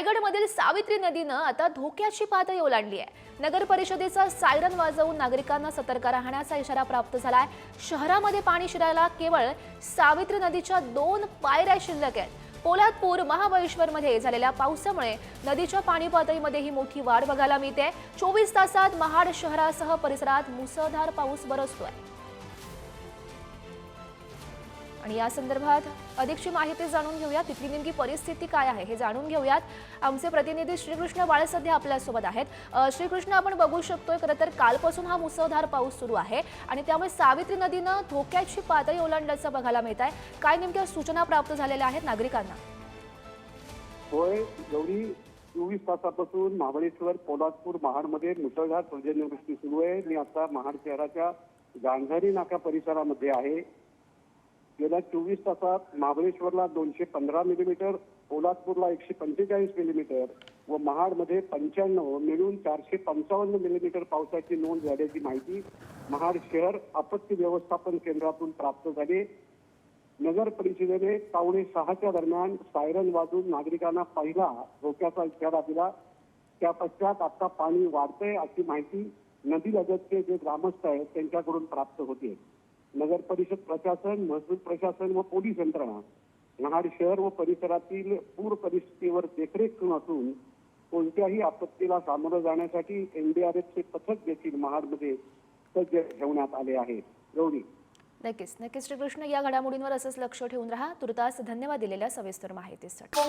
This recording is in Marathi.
रायगडमधील सावित्री नदीनं आता धोक्याची पातळी ओलांडली आहे. नगर परिषदेचा सायरन वाजवून नागरिकांना सतर्क राहण्याचा इशारा प्राप्त झालाय. शहरामध्ये पाणी शिरायला केवळ सावित्री नदीच्या दोन पायऱ्या शिल्लक आहेत. पोलादपूर महाबळेश्वरमध्ये झालेल्या पावसामुळे नदीच्या पाणी पातळीमध्येही मोठी वाढ बघायला मिळते. चोवीस तासात महाड शहरासह परिसरात मुसळधार पाऊस बरसतोय. आणि या संदर्भात अधिकची माहिती जाणून घेऊया तिथली नेमकी परिस्थिती काय आहे हे जाणून घेऊयात. आमचे प्रतिनिधी श्रीकृष्ण बाळ सध्या आपल्यासोबत आहेत. श्रीकृष्ण आपण बघू शकतोय खरं तर कालपासून हा मुसळधार पाऊस सुरू आहे आणि त्यामुळे सावित्री नदीनं धोक्याची पातळी ओलांडल्याचं बघायला मिळत आहे. काय नेमक्या सूचना प्राप्त झालेल्या आहेत नागरिकांना? होय गौरी चोवीस तासापासून महाबळेश्वर पोलादपूर महाडमध्ये मुसळधार पर्जन्यवृष्टी सुरू आहे. मी आता महाड शहराच्या गांधारी नाका परिसरामध्ये आहे. गेल्या चोवीस तासात महाबळेश्वरला दोनशे पंधरा मिलीमीटर पोलादपूरला एकशे पंचेचाळीस मिलीमीटर व महाडमध्ये पंच्याण्णव मिळून चारशे पंचावन्न मिलीमीटर पावसाची नोंद झाल्याची माहिती महाड शहर आपत्ती व्यवस्थापन केंद्रातून प्राप्त झाली. नगर परिषदेने पावणे सहाच्या दरम्यान सायरन वाजून नागरिकांना पहिला धोक्याचा इशारा दिला. त्या पश्चात आता पाणी वाढतंय अशी माहिती नदीलगतचे जे ग्रामस्थ आहेत त्यांच्याकडून प्राप्त होते. नगर परिषद प्रशासन महसूल प्रशासन व पोलीस यंत्रणा महाड शहर व परिसरातील पूर परिस्थितीवर देखरेख करून असून कोणत्याही आपत्तीला सामोरं जाण्यासाठी एनडीआरएफचे पथक देखील महाडमध्ये सज्ज ठेवण्यात आले आहे गौरी. नक्कीच नक्कीच श्रीकृष्ण या घडामोडींवर असंच लक्ष ठेवून राहा. तुर्तास धन्यवाद दिलेल्या सविस्तर माहितीसाठी.